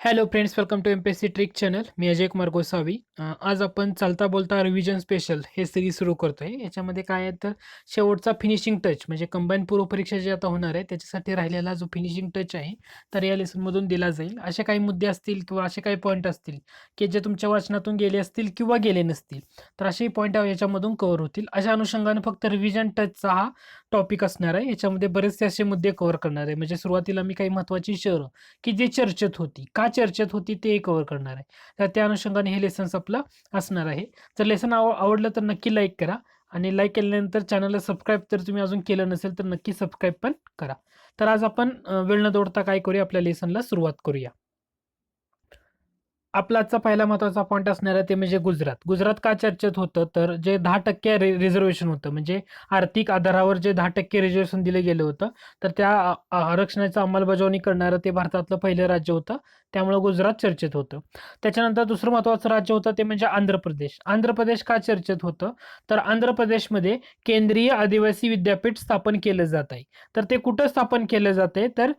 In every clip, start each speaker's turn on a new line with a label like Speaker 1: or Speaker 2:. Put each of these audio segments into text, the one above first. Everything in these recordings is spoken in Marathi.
Speaker 1: Hello friends welcome to M P S C trick channel मी अजय कुमार गोसावी. आज आपण चालता बोलता रिव्हिजन स्पेशल हे सिरीज सुरू करतो आहे याच्यामध्ये काय आहे तर शेवटचा फिनिशिंग टच म्हणजे कंबाईन पूर्व परीक्षा जे आता होणार आहे त्याच्यासाठी राहिलेला जो फिनिशिंग टच आहे तर या लेसनमधून दिला जाईल. असे काही मुद्दे असतील किंवा असे काही पॉईंट असतील की जे तुमच्या वाचनातून गेले असतील किंवा गेले नसतील तर असेही पॉईंट याच्यामधून कव्हर होतील. अशा अनुषंगाने फक्त रिव्हिजन टचचा हा टॉपिक असणार आहे. याच्यामध्ये बरेचसे असे मुद्दे कव्हर करणार आहे. म्हणजे सुरुवातीला मी काही महत्त्वाची शहरं की जे चर्चेत होती का चर्चेत होती ते कव्हर करणार आहे. तर त्या अनुषंगाने हे लेसन्स आपलं असणार आहे. जर लेसन आव आवडलं तर नक्की लाईक करा आणि लाईक केल्यानंतर चॅनलला सबस्क्राईब जर तुम्ही अजून केलं नसेल तर नक्की सबस्क्राईब पण करा. तर आज आपण वेळ न दौडता काय करूया? आपल्या लेसनला सुरुवात करूया. आपला आजचा पहिला महत्त्वाचा पॉईंट असणार आहे ते म्हणजे गुजरात. गुजरात का चर्चेत होतं? तर जे दहा टक्के रि रिझर्वेशन होतं म्हणजे आर्थिक आधारावर जे दहा टक्के रिझर्वेशन दिलं गेलं होतं तर त्या आरक्षणाची अंमलबजावणी करणारं ते भारतातलं पहिलं राज्य होतं. त्यामुळं गुजरात चर्चेत होतं. त्याच्यानंतर दुसरं महत्त्वाचं राज्य होतं ते म्हणजे आंध्र प्रदेश. आंध्र प्रदेश का चर्चेत होतं? तर आंध्र प्रदेशमध्ये केंद्रीय आदिवासी विद्यापीठ स्थापन केलं जात आहे. तर ते कुठं स्थापन केलं जाते तर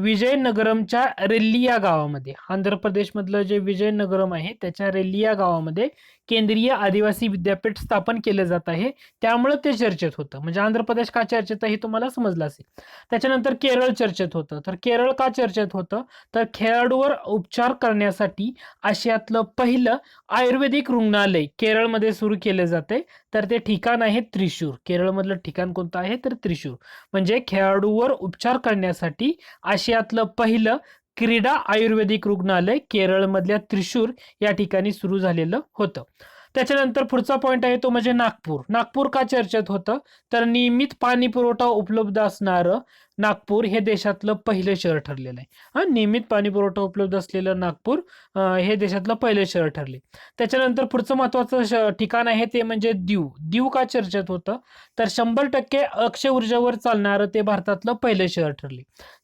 Speaker 1: विजयनगरमच्या रेल्लिया गावामध्ये. आंध्र प्रदेशमधलं जे विजयनगरम आहे त्याच्या रेल्लिया गावामध्ये केंद्रीय आदिवासी विद्यापीठ स्थापन केलं जात आहे. त्यामुळं ते चर्चेत होतं. म्हणजे आंध्र प्रदेश का चर्चेत हे तुम्हाला समजलं असेल. त्याच्यानंतर केरळ चर्चेत होतं. तर केरळ का चर्चेत होतं? तर खेळाडूवर उपचार करण्यासाठी आशियातलं पहिलं आयुर्वेदिक रुग्णालय केरळमध्ये सुरू केले जाते तर ते ठिकाण आहे त्रिशूर. केरळमधलं ठिकाण कोणतं आहे? तर त्रिशूर. म्हणजे खेळाडूवर उपचार करण्यासाठी आशियातलं पहिलं क्रीडा आयुर्वेदिक रुग्णालय केरळमधल्या त्रिशूर या ठिकाणी सुरू झालेलं होतं. त्याच्यानंतर पुढचा पॉईंट आहे तो म्हणजे नागपूर. नागपूर का चर्चेत होतं? तर नियमित पाणी पुरवठा उपलब्ध असणारं नागपूर हे देशातलं पहिलं शहर ठरलेलं आहे. हा नियमित पाणी पुरवठा उपलब्ध असलेलं नागपूर हे देशातलं पहिलं शहर ठरले. त्याच्यानंतर पुढचं महत्त्वाचं श ठिकाण आहे ते म्हणजे दीव. दीव का चर्चेत होतं? तर शंभर टक्के अक्षय ऊर्जावर चालणारं ते भारतातलं पहिलं शहर ठरले.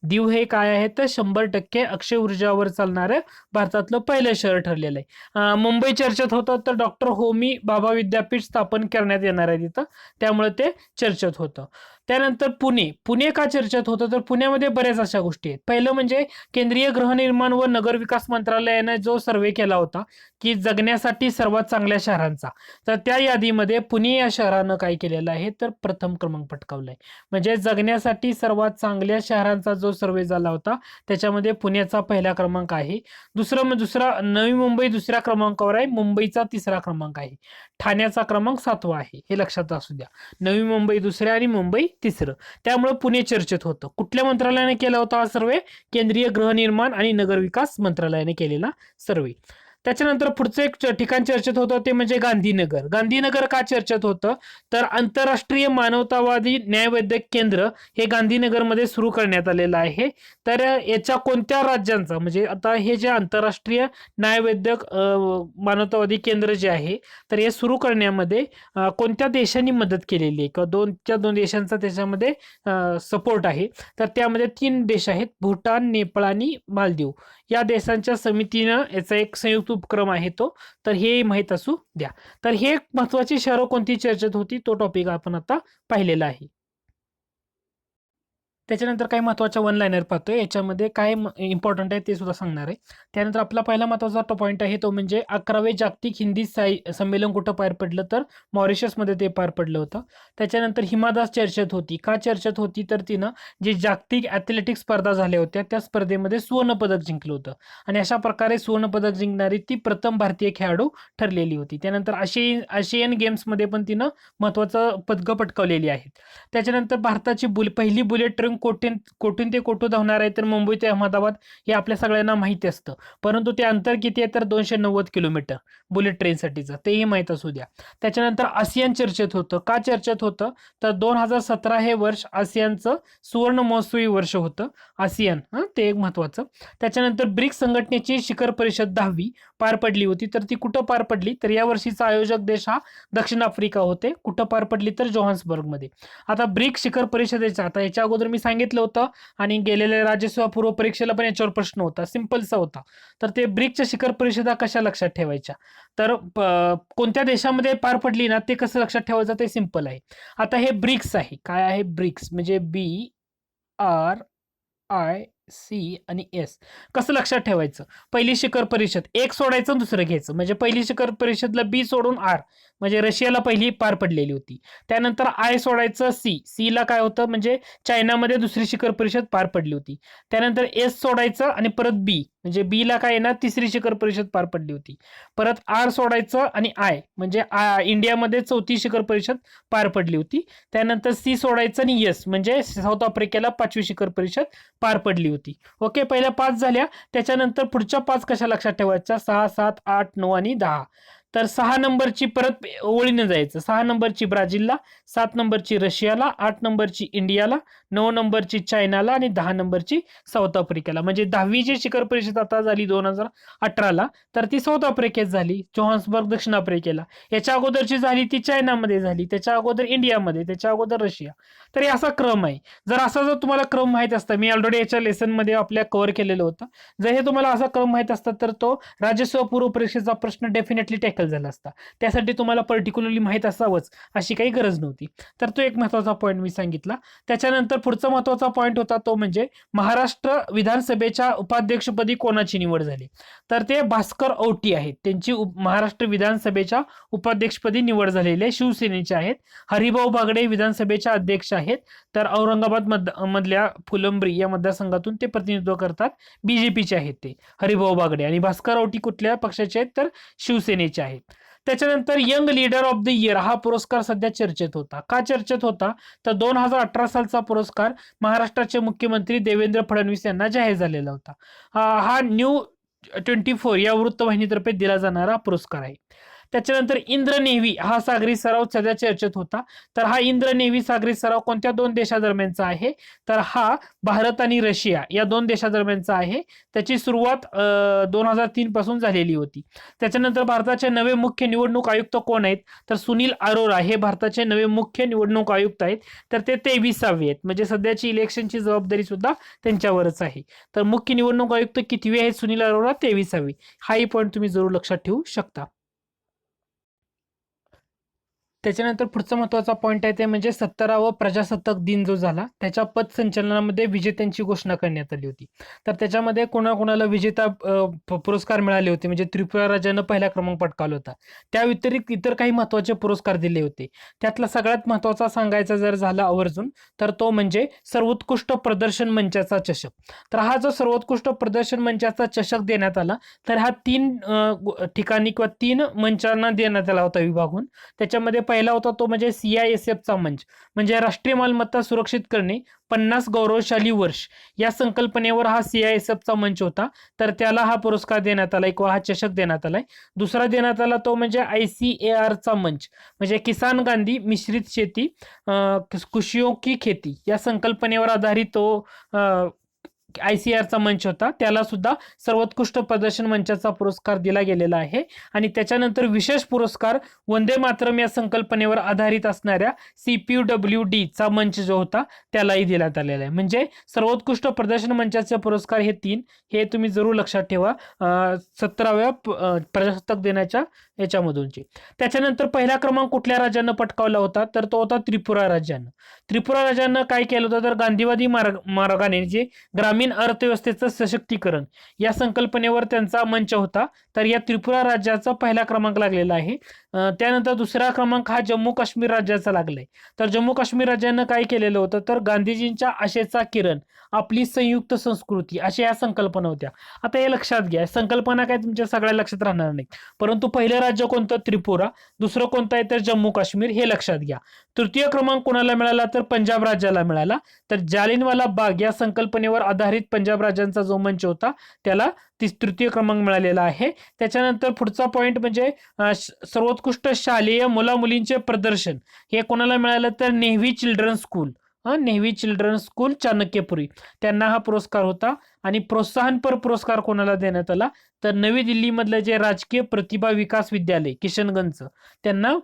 Speaker 1: दीव हे काय आहे? तर शंभर टक्के अक्षय ऊर्जावर चालणारं भारतातलं पहिलं शहर ठरलेलं आहे. मुंबई चर्चेत होतं तर डॉक्टर होमी बाबा विद्यापीठ स्थापन करण्यात येणार आहे तिथं. त्यामुळे ते चर्चेत होतं. त्यानंतर पुणे. पुणे का चर्चेत होतं? तर पुण्यामध्ये बऱ्याच अशा गोष्टी आहेत. पहिलं म्हणजे केंद्रीय गृहनिर्माण व नगर विकास मंत्रालयाने जो सर्वे केला होता की जगण्यासाठी सर्वात चांगल्या शहरांचा. तर त्या यादीमध्ये पुणे या शहरानं काय केलेलं आहे? तर प्रथम क्रमांक पटकावलाय. म्हणजे जगण्यासाठी सर्वात चांगल्या शहरांचा जो सर्वे झाला होता त्याच्यामध्ये पुण्याचा पहिला क्रमांक आहे. दुसरं म्हणजे दुसरा नवी मुंबई दुसऱ्या क्रमांकावर आहे. मुंबईचा तिसरा क्रमांक आहे. ठाण्याचा क्रमांक सातवा आहे. हे लक्षात असू द्या. नवी मुंबई दुसऱ्या आणि मुंबई तिसरं. त्यामुळे पुणे चर्चेत होतं. कुठल्या मंत्रालयाने केला होता हा सर्वे? केंद्रीय गृहनिर्माण आणि नगरविकास मंत्रालयाने केलेला सर्वे. त्याच्यानंतर पुढचं एक ठिकाण चर्चेत होतं ते म्हणजे गांधीनगर. गांधीनगर का चर्चेत होतं? तर आंतरराष्ट्रीय मानवतावादी न्यायवैद्यक केंद्र हे गांधीनगरमध्ये सुरू करण्यात आलेलं आहे. तर याच्या कोणत्या राज्यांचा? म्हणजे आता हे जे आंतरराष्ट्रीय न्यायवैद्यक मानवतावादी केंद्र जे आहे तर हे सुरू करण्यामध्ये कोणत्या देशांनी मदत केलेली आहे? किंवा दोन त्या दोन देशांचा त्याच्यामध्ये सपोर्ट आहे. तर त्यामध्ये तीन देश आहेत भूटान नेपाळ आणि मालदीव. या देशांच्या समितीनं याचा एक संयुक्त उपक्रम आहे तो. तर हे माहीत असू द्या. तर हे महत्वाची शहरं कोणती चर्चेत होती? तो टॉपिक आपण आता पाहिलेला आहे. त्याच्यानंतर काही महत्त्वाच्या वन लायनर पाहतो आहे याच्यामध्ये काय इम्पॉर्टंट आहे ते सुद्धा सांगणार आहे. त्यानंतर आपला पहिला महत्त्वाचा तो पॉईंट आहे तो म्हणजे अकरावे जागतिक हिंदी साई संमेलन कुठं पार पडलं तर मॉरिशसमध्ये ते पार पडलं होतं. त्याच्यानंतर हिमादास चर्चेत होती. का चर्चेत होती? तर तिनं जे जागतिक ॲथलेटिक स्पर्धा झाल्या होत्या त्या स्पर्धेमध्ये सुवर्णपदक जिंकलं होतं. आणि अशा प्रकारे सुवर्णपदक जिंकणारी ती प्रथम भारतीय खेळाडू ठरलेली होती. त्यानंतर आशियन आशियन गेम्समध्ये पण तिनं महत्त्वाचं पदकं पटकावलेली आहेत. त्याच्यानंतर भारताची बुल पहिली बुलेट ट्रेन कोठून कोठून ते कोठून धावणार आहे तर मुंबई ते अहमदाबाद हे आपल्या सगळ्यांना माहिती असतं. परंतु ते अंतर किती आहे तर दोनशे नव्वद किलोमीटर बुलेट ट्रेनसाठीचं तेही माहीत असू द्या. त्याच्यानंतर आसियान चर्चेत होतं. का चर्चेत होतं? तर दोन हजार सतरा हे वर्ष आसियानचं सुवर्ण महोत्सवी वर्ष होतं. आसियान हां ते एक महत्त्वाचं त्याच्यानंतर ब्रिक्स संघटनेची शिखर परिषद दहावी पार पडली होती तर ती कुठं पार पडली? तर या वर्षीचा आयोजक देश हा दक्षिण आफ्रिका होते. कुठं पार पडली? तर जोहान्सबर्गमध्ये. आता ब्रिक्स शिखर परिषदेचा आता याच्या अगोदर मी सांगितलं होतं आणि गेलेल्या राज्यसभा पूर्व परीक्षेला पण याच्यावर प्रश्न होता. सिम्पलचा होता. तर ते ब्रिक्सच्या शिखर परिषदा कशा लक्षात ठेवायच्या? तर प- कोणत्या देशामध्ये पार पडली ना ते कसं लक्षात ठेवायचं ते सिंपल आहे. आता हे ब्रिक्स आहे. काय आहे ब्रिक्स? म्हणजे बी आर आय सी आणि एस. कसं लक्षात ठेवायचं? पहिली शिखर परिषद एक सोडायचं आणि दुसरं घ्यायचं. म्हणजे पहिली शिखर परिषदला बी सोडून आर. म्हणजे रशियाला पहिली पार पडलेली होती. त्यानंतर आय सोडायचं सी. सी ला काय होतं? म्हणजे चायनामध्ये दुसरी शिखर परिषद पार पडली होती. त्यानंतर एस सोडायचं आणि परत बी. म्हणजे बी ला काय येणार तिसरी शिखर परिषद पार पडली होती. परत आर सोडायचं आणि आय. म्हणजे इंडियामध्ये चौथी शिखर परिषद पार पडली होती. त्यानंतर सी सोडायचं आणि एस. म्हणजे साऊथ आफ्रिकेला पाचवी शिखर परिषद पार पडली होती. ओके पहिल्या पाच झाल्या. त्याच्यानंतर पुढच्या पाच कशा लक्षात ठेवायच्या? सहा सात आठ नऊ आणि दहा. तर सहा नंबरची परत ओळीनं जायचं. सहा नंबरची ब्राझीलला सात नंबरची रशियाला आठ नंबरची इंडियाला नऊ नंबरची चायनाला आणि दहा नंबरची साऊथ आफ्रिकेला. म्हणजे दहावी जी शिखर परिषद आता झाली दोन हजार अठराला तर ती साऊथ आफ्रिकेत झाली जोहान्सबर्ग दक्षिण आफ्रिकेला. याच्या अगोदरची झाली ती चायनामध्ये झाली त्याच्या अगोदर इंडियामध्ये त्याच्या अगोदर रशिया. तर हे असा क्रम आहे. जर असा जर तुम्हाला क्रम माहीत असता मी ऑलरेडी याच्या लेसनमध्ये आपल्या कव्हर केलेलं होतं. जर हे तुम्हाला असा क्रम माहीत असता तर तो राज्यसेवा पूर्व परीक्षेचा प्रश्न डेफिनेटली टॅकल झाला असता. त्यासाठी तुम्हाला पर्टिक्युलरली माहीत असावंच अशी काही गरज नव्हती. तर तो एक महत्त्वाचा पॉईंट मी सांगितला. त्याच्यानंतर पुढचा महत्त्वाचा पॉईंट होता तो म्हणजे महाराष्ट्र विधानसभेच्या उपाध्यक्षपदी कोणाची निवड झाली? तर ते भास्कर औटी आहेत. त्यांची महाराष्ट्र विधानसभेच्या उपाध्यक्षपदी निवड झालेली आहे. शिवसेनेचे आहेत. हरिभाऊ बागडे विधानसभेच्या अध्यक्ष आहेत. तर औरंगाबाद मध मधल्या फुलंब्री या मतदारसंघातून ते प्रतिनिधित्व करतात. बीजेपीचे आहेत ते. हरिभाऊ बागडे. आणि भास्कर औटी कुठल्या पक्षाचे आहेत? तर शिवसेनेचे आहेत. त्याच्यानंतर young leader of the year हा पुरस्कार सध्या चर्चेत होता. का चर्चेत होता? तर दोन हजार अठरा सालचा पुरस्कार महाराष्ट्राचे मुख्यमंत्री देवेंद्र फडणवीस यांना जाहीर झालेला होता. हा- हा न्यू ट्वेंटी फोर या वृत्तवाहिनीतर्फे दिला जाणारा पुरस्कार आहे. त्याच्यानंतर इंद्रनेव्ही हा सागरी सराव सध्या चर्चेत होता. तर हा इंद्र नेव्ही सागरी सराव कोणत्या दोन देशादरम्यानचा आहे? तर हा भारत आणि रशिया या दोन देशादरम्यानचा आहे. त्याची सुरुवात दोन हजार तीन पासून झालेली होती. त्याच्यानंतर भारताचे नवे मुख्य निवडणूक आयुक्त कोण आहेत? तर सुनील अरोरा हे भारताचे नवे मुख्य निवडणूक आयुक्त आहेत. तर ते तेविसावे आहेत. म्हणजे सध्याची इलेक्शनची जबाबदारी सुद्धा त्यांच्यावरच आहे. तर मुख्य निवडणूक आयुक्त कितवे आहेत? सुनील अरोरा तेविसावे. हाही पॉईंट तुम्ही जरूर लक्षात ठेवू शकता. त्याच्यानंतर पुढचा महत्त्वाचा पॉईंट आहे ते म्हणजे सत्तरावं प्रजासत्ताक दिन जो झाला त्याच्या पथसंचलनामध्ये विजेत्यांची घोषणा करण्यात आली होती. तर त्याच्यामध्ये कोणाकोणाला विजेता प- पुरस्कार मिळाले होते? म्हणजे त्रिपुरा राज्यानं पहिला क्रमांक पटकावला होता. त्या व्यतिरिक्त इतर काही महत्त्वाचे पुरस्कार दिले होते. त्यातला सगळ्यात महत्त्वाचा सांगायचा जर झाला आवर्जून तर तो म्हणजे सर्वोत्कृष्ट प्रदर्शन मंचाचा चषक. तर हा जो सर्वोत्कृष्ट प्रदर्शन मंचाचा चषक देण्यात आला तर हा तीन ठिकाणी किंवा तीन मंचांना देण्यात आला होता विभागून. त्याच्यामध्ये पहिला होता तो म्हणजे सी आय एस एफचा मंच. म्हणजे राष्ट्रीय मालमत्ता सुरक्षित करणे पन्नास गौरवशाली वर्ष. या संकल्पनेवर हा सी आय एस एफचा मंच होता. तर त्याला हा पुरस्कार देण्यात आलाय किंवा हा चषक देण्यात आलाय. दुसरा देण्यात आला तो म्हणजे आय सी ए आरचा मंच. म्हणजे किसान गांधी मिश्रित शेती अं, की खेती. या संकल्पनेवर आधारित तो आय सी आरचा मंच होता. त्याला सुद्धा सर्वोत्कृष्ट प्रदर्शन मंचाचा पुरस्कार दिला गेलेला आहे. आणि त्याच्यानंतर विशेष पुरस्कार वंदे मातरम या संकल्पनेवर आधारित असणाऱ्या C P U W D चा मंच जो होता त्यालाही देण्यात आलेला आहे. म्हणजे सर्वोत्कृष्ट प्रदर्शन मंचाचे पुरस्कार हे तीन हे तुम्ही जरूर लक्षात ठेवा. सतराव्या प्रजासत्ताक दिनाच्या याच्यामधूनचे. त्याच्यानंतर पहिला क्रमांक कुठल्या राज्यानं पटकावला होता? तर तो होता त्रिपुरा राज्यानं. त्रिपुरा राज्यानं काय केलं होतं? तर गांधीवादी मार्ग मार्गाने जे ग्रामीण अर्थव्यवस्थेचं सशक्तीकरण या संकल्पनेवर त्यांचा मंच होता. तर या त्रिपुरा राज्याचा पहिला क्रमांक लागलेला आहे. त्यानंतर दुसरा क्रमांक हा जम्मू काश्मीर राज्याचा लागलाय. तर जम्मू काश्मीर राज्यानं काय केलेलं होतं? तर गांधीजींच्या आशेचा किरण आपली संयुक्त संस्कृती अशा या संकल्पना होत्या. आता हे लक्षात घ्या. संकल्पना काय तुमच्या सगळ्या लक्षात राहणार नाही परंतु पहिलं राज्य कोणतं? त्रिपुरा. दुसरं कोणतं आहे तर जम्मू काश्मीर? हे लक्षात घ्या. तृतीय क्रमांक कोणाला मिळाला तर पंजाब राज्याला मिळाला. तर जालिनवाला बाग या संकल्पनेवर आधारित पंजाब राज्यांचा जो मंच होता त्याला ती तृतीय क्रमांक मिळालेला आहे. त्याच्यानंतर पुढचा पॉईंट म्हणजे सर्वोत्कृष्ट शालेय मुला मुलींचे प्रदर्शन. हे कोणाला मिळालं तर navy children school. Navy children school Chanakyapuri. त्यांना हा पुरस्कार होता आणि प्रोत्साहनपर पुरस्कार कोणाला देण्यात आला? तर नवी दिल्लीमधलं जे राजकीय प्रतिभा विकास विद्यालय किशनगंजचं. त्यांना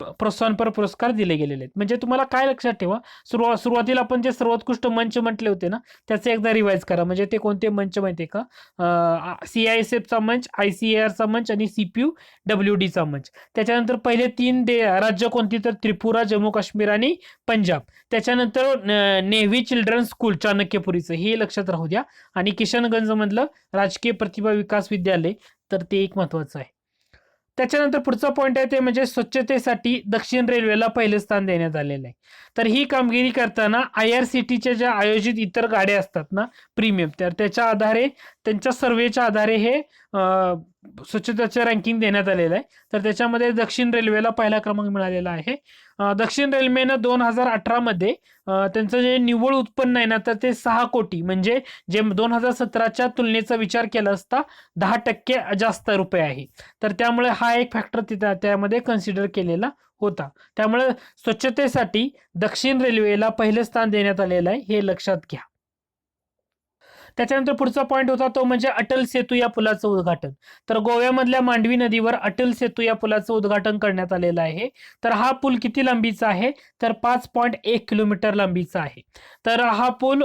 Speaker 1: प्रोत्साहनपर पुरस्कार दिले गेलेले आहेत. म्हणजे तुम्हाला काय लक्षात ठेवा? सुरुवात सुरुवातीला आपण जे सर्वोत्कृष्ट मंच म्हटले होते ना त्याचे एकदा रिवाईज करा. म्हणजे ते कोणते मंच माहिती आहे का? सी आय एस एफचा मंच आय सी ए आरचा मंच आणि सी पी यू डब्ल्यू डीचा मंच. त्याच्यानंतर पहिले तीन दे राज्य कोणती? तर त्रिपुरा जम्मू काश्मीर आणि पंजाब. त्याच्यानंतर नेव्ही चिल्ड्रन स्कूल चाणक्यपुरीचं. हे लक्षात राहू द्या. आणि किशनगंजमधलं राजकीय प्रतिभा विकास विद्यालय तर ते एक महत्वाचं आहे. त्याच्यानंतर पुढचा पॉईंट आहे ते म्हणजे स्वच्छतेसाठी दक्षिण रेल्वेला पहिले स्थान देण्यात आलेलं आहे. तर ही कामगिरी करताना आय आर सी टीच्या ज्या आयोजित इतर गाड्या असतात ना प्रीमियम तर त्याच्या आधारे त्यांच्या सर्वेच्या आधारे हे स्वच्छतेचं रँकिंग देण्यात आलेलं आहे. तर त्याच्यामध्ये दक्षिण रेल्वेला पहिला क्रमांक मिळालेला आहे. दक्षिण रेल्वेनं दोन हजार अठरामध्ये त्यांचं जे निव्वळ उत्पन्न आहे ना तर ते सहा कोटी. म्हणजे जे दोन हजार सतराच्या तुलनेचा विचार केला असता दहा टक्के जास्त रुपये आहे. तर त्यामुळे हा एक फॅक्टर तिथं त्यामध्ये कन्सिडर केलेला होता. त्यामुळे स्वच्छतेसाठी दक्षिण रेल्वेला पहिले स्थान देण्यात आलेलं आहे हे लक्षात घ्या. त्याच्यानंतर पुढचा पॉईंट होता तो म्हणजे अटल सेतू या पुलाचं उद्घाटन. तर गोव्यामधल्या मांडवी नदीवर अटल सेतू या पुलाचं उद्घाटन करण्यात आलेलं आहे. तर हा पूल किती लांबीचा आहे? तर पाच पॉईंट एक किलोमीटर लांबीचा आहे. तर हा पूल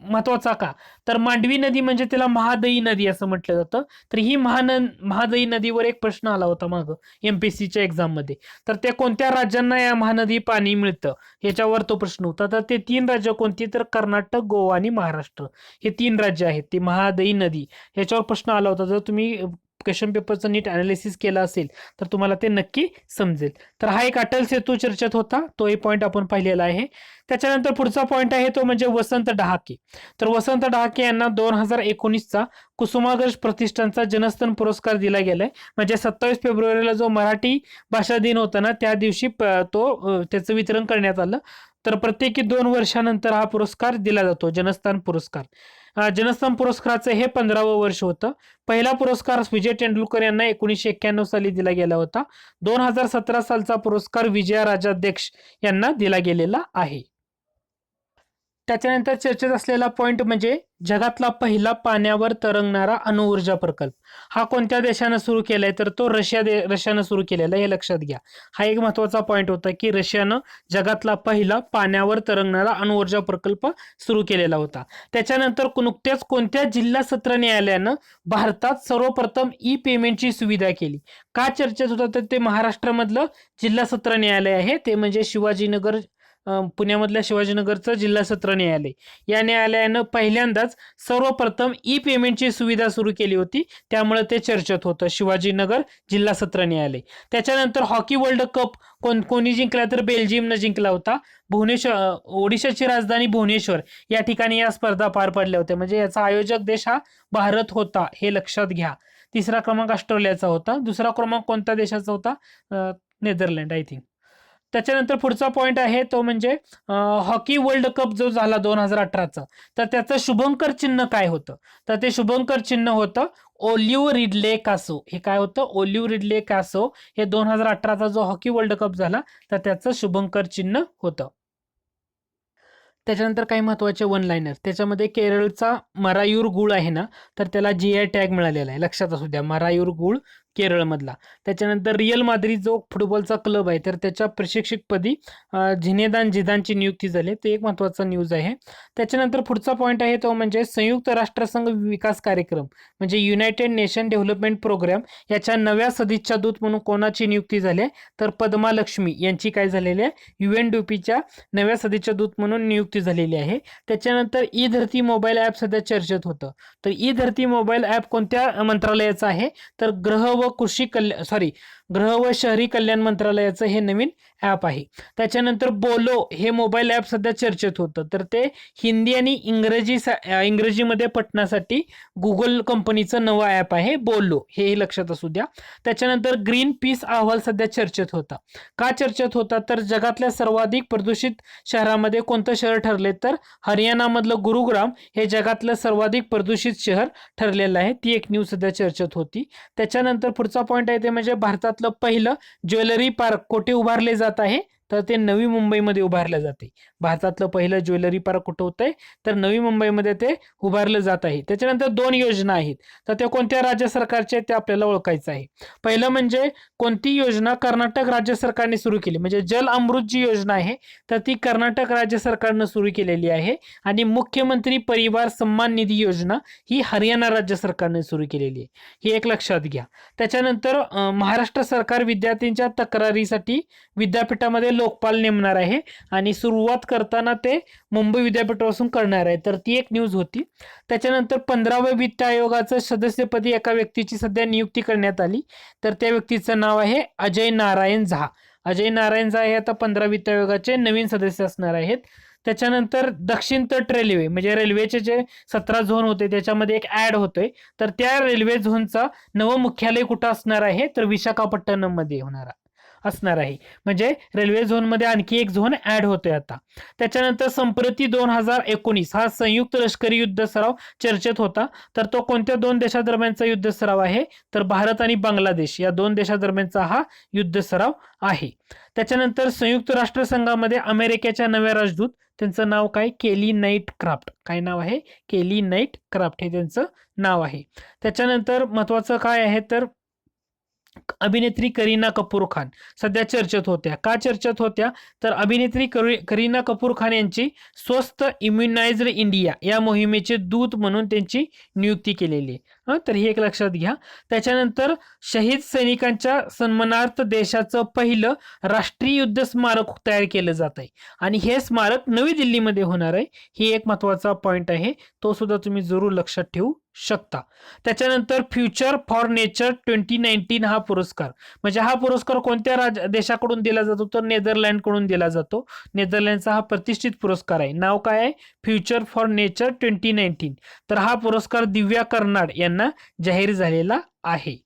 Speaker 1: महत्त्वाचा का? तर मांडवी नदी म्हणजे त्याला महादयी नदी असं म्हटलं जातं. तर ही महान महादयी नदीवर एक प्रश्न आला होता मागं एम पी सीच्या एक्झाममध्ये तर ते कोणत्या राज्यांना या महानदी पाणी मिळतं? ह्याच्यावर तो प्रश्न होता. तर ते तीन राज्य कोणती? तर कर्नाटक गोवा आणि महाराष्ट्र. हे तीन राज्य आहेत ती महादयी नदी. ह्याच्यावर प्रश्न आला होता. जर तुम्ही क्वेश्चन पेपरचं नीट अनालिसिस केलं असेल तर तुम्हाला ते नक्की समजेल. तर हा एक अटल सेतू चर्चेत होता तो एक पॉईंट आपण पाहिलेला आहे. त्याच्यानंतर पुढचा पॉईंट आहे तो म्हणजे वसंत डहाके. तर वसंत डहाके यांना दोन हजार एकोणीसचा कुसुमाग्रज प्रतिष्ठानचा जनस्थन पुरस्कार दिला गेलाय. म्हणजे सत्तावीस फेब्रुवारीला जो मराठी भाषा दिन होता ना त्या दिवशी तो त्याचं वितरण करण्यात आलं. तर प्रत्येकी दोन वर्षानंतर हा पुरस्कार दिला जातो जनस्थान पुरस्कार. अं, जनस्थान पुरस्काराचं हे पंधरावं वर्ष होतं. पहिला पुरस्कार विजय तेंडुलकर यांना एकोणीसशे एक्क्याण्णव साली दिला गेला होता. दोन हजार सतरा सालचा पुरस्कार विजया राजाध्यक्ष यांना दिला गेलेला आहे. त्याच्यानंतर चर्चेत असलेला पॉईंट म्हणजे जगातला पहिला पाण्यावर तरंगणारा अणुऊर्जा प्रकल्प. हा कोणत्या देशानं सुरू केलाय? तर तो रशिया दे रशियानं सुरू केलेला हे लक्षात घ्या. हा एक महत्त्वाचा पॉईंट होता की रशियानं जगातला पहिला पाण्यावर तरंगणारा अणुऊर्जा प्रकल्प सुरू केलेला होता. त्याच्यानंतर नुकत्याच कोणत्या जिल्हा सत्र न्यायालयानं भारतात सर्वप्रथम ई पेमेंटची सुविधा केली? का चर्चेत होतं? तर ते महाराष्ट्रामधलं जिल्हा सत्र न्यायालय आहे ते म्हणजे शिवाजीनगर पुण्यामधल्या शिवाजीनगरचं जिल्हा सत्र न्यायालय. या न्यायालयानं पहिल्यांदाच सर्वप्रथम ई पेमेंटची सुविधा सुरू केली होती. त्यामुळे ते चर्चेत होतं. शिवाजीनगर जिल्हा सत्र न्यायालय. त्याच्यानंतर हॉकी वर्ल्ड कप कोण कोणी जिंकला तर बेल्जियमनं जिंकला होता. भुवनेश्वर ओडिशाची राजधानी भुवनेश्वर या ठिकाणी या स्पर्धा पार पडल्या होत्या. म्हणजे याचा आयोजक देश हा भारत होता हे लक्षात घ्या. तिसरा क्रमांक ऑस्ट्रेलियाचा होता. दुसरा क्रमांक कोणत्या देशाचा होता? Netherland I think. त्याच्यानंतर पुढचा पॉईंट आहे तो म्हणजे हॉकी वर्ल्ड कप जो झाला दोन हजार अठराचा तर त्याचं शुभंकर चिन्ह काय होतं? तर ते शुभंकर चिन्ह होतं ओलिव्ह रिडले कासो. हे काय होतं? ओलिव्ह रिडले कासो हे दोन हजार अठराचा जो हॉकी वर्ल्ड कप झाला तर त्याचं शुभंकर चिन्ह होतं. त्याच्यानंतर काही महत्त्वाचे वन लाईनर त्याच्यामध्ये केरळचा मरायूर गुळ आहे ना तर त्याला जी आय टॅग मिळालेला आहे. लक्षात असू द्या मरायूर गुळ केरळमधला. त्याच्यानंतर रियल माद्री जो फुटबॉलचा क्लब आहे तर त्याच्या प्रशिक्षकपदी झिनेदान जिदानची नियुक्ती झाली. ते एक महत्त्वाचा न्यूज आहे. त्याच्यानंतर पुढचा पॉईंट आहे तो म्हणजे संयुक्त राष्ट्रसंघ विकास कार्यक्रम म्हणजे युनायटेड नेशन डेव्हलपमेंट प्रोग्राम याच्या नव्या सदिच्छा दूत म्हणून कोणाची नियुक्ती झाली तर पद्मा लक्ष्मी यांची काय झालेली आहे? यू एन च्या नव्या सदिच्छा दूत म्हणून नियुक्ती झालेली आहे. त्याच्यानंतर ई धरती मोबाईल ॲप सध्या चर्चेत होतं. तर ई धरती मोबाईल ॲप कोणत्या मंत्रालयाचं आहे? तर ग्रह व कृषी कल्याण सॉरी गृह व शहरी कल्याण मंत्रालयाचं हे नवीन ॲप आहे. त्याच्यानंतर बोलो हे मोबाईल ॲप सध्या चर्चेत होतं. तर ते हिंदी आणि इंग्रजी सा इंग्रजीमध्ये पटण्यासाठी गुगल कंपनीचं नवं ॲप आहे बोलो. हेही लक्षात असू द्या. त्याच्यानंतर ग्रीन पीस अहवाल सध्या चर्चेत होता. का चर्चेत होता? तर जगातल्या सर्वाधिक प्रदूषित शहरामध्ये कोणतं शहर ठरले तर हरियाणामधलं गुरुग्राम हे जगातलं सर्वाधिक प्रदूषित शहर ठरलेलं आहे. ती एक न्यूज सध्या चर्चेत होती. त्याच्यानंतर पुढचा पॉईंट आहे ते म्हणजे भारतात भारतातलं पहिलं ज्वेलरी पार्क कोठे उभारले जात आहे? तर ते नवी मुंबईमध्ये उभारलं जाते. भारतातलं पहिलं ज्वेलरी पार्क कुठं होतंय? तर नवी मुंबईमध्ये ते उभारलं जात आहे. त्याच्यानंतर दोन योजना आहेत. तर त्या कोणत्या राज्य सरकारच्या आहेत ते आपल्याला ओळखायचं आहे. पहिलं म्हणजे कोणती योजना कर्नाटक राज्य सरकारने सुरू केली? म्हणजे जल अमृत जी योजना आहे तर ती कर्नाटक राज्य सरकारनं सुरू केलेली आहे. आणि मुख्यमंत्री परिवार सन्मान निधी योजना ही हरियाणा राज्य सरकारने सुरू केलेली आहे. ही एक लक्षात घ्या. त्याच्यानंतर महाराष्ट्र सरकार विद्यार्थ्यांच्या तक्रारीसाठी विद्यापीठामध्ये लोकपाल नेमणार आहे आणि सुरुवात करताना ते मुंबई विद्यापीठापासून करणार आहे. तर ती एक न्यूज होती. त्याच्यानंतर पंधराव्या वित्त आयोगाचं सदस्यपदी एका व्यक्तीची सध्या नियुक्ती करण्यात आली. तर त्या व्यक्तीचं नाव आहे अजय नारायण झा. अजय नारायण झा हे आता पंधरा वित्त आयोगाचे नवीन सदस्य असणार आहेत. त्याच्यानंतर दक्षिण तट रेल्वे म्हणजे रेल्वेचे जे सतरा झोन होते त्याच्यामध्ये एक ऍड होतोय. तर त्या रेल्वे झोनचा नवं मुख्यालय कुठं असणार आहे? तर विशाखापट्टणममध्ये होणार. असणार आहे. म्हणजे रेल्वे झोनमध्ये आणखी एक झोन ऍड होतोय आता. त्याच्यानंतर संप्रती दोन हजार एकोणीस हा संयुक्त लष्करी युद्ध सराव चर्चेत होता. तर तो कोणत्या दोन देशादरम्यानचा युद्ध सराव आहे? तर भारत आणि बांगलादेश या दोन देशादरम्यानचा हा युद्ध सराव आहे. त्याच्यानंतर संयुक्त राष्ट्रसंघामध्ये अमेरिकेच्या नव्या राजदूत त्यांचं नाव काय? केली नाईट क्राफ्ट काय नाव आहे? केली नाईट क्राफ्ट हे त्यांचं नाव आहे. त्याच्यानंतर महत्वाचं काय आहे? तर अभिनेत्री करीना कपूर खान सध्या चर्चेत होत्या. का चर्चेत होत्या? तर अभिनेत्री करीना कपूर खान यांची स्वस्त इम्युनाइज्ड इंडिया या मोहिमेचे दूत म्हणून त्यांची नियुक्ती केलेली आहे. तर ही एक लक्षात घ्या. त्याच्यानंतर शहीद सैनिकांच्या सन्मानार्थ देशाचं पहिलं राष्ट्रीय युद्ध स्मारक तयार केलं जात आहे. आणि हे स्मारक नवी दिल्लीमध्ये होणार आहे. ही एक महत्त्वाचा पॉइंट आहे. तो सुद्धा तुम्ही जरूर लक्षात ठेवू शकता. त्याच्यानंतर future for nature twenty nineteen हा पुरस्कार. म्हणजे हा पुरस्कार कोणत्या राज देशाकडून दिला जातो? तर नेदरलँडकडून दिला जातो. नेदरलँडचा हा प्रतिष्ठित पुरस्कार आहे. नाव काय आहे? Future for nature twenty nineteen तर हा पुरस्कार दिव्या कर्नाड यांना जाहीर झालेला आहे.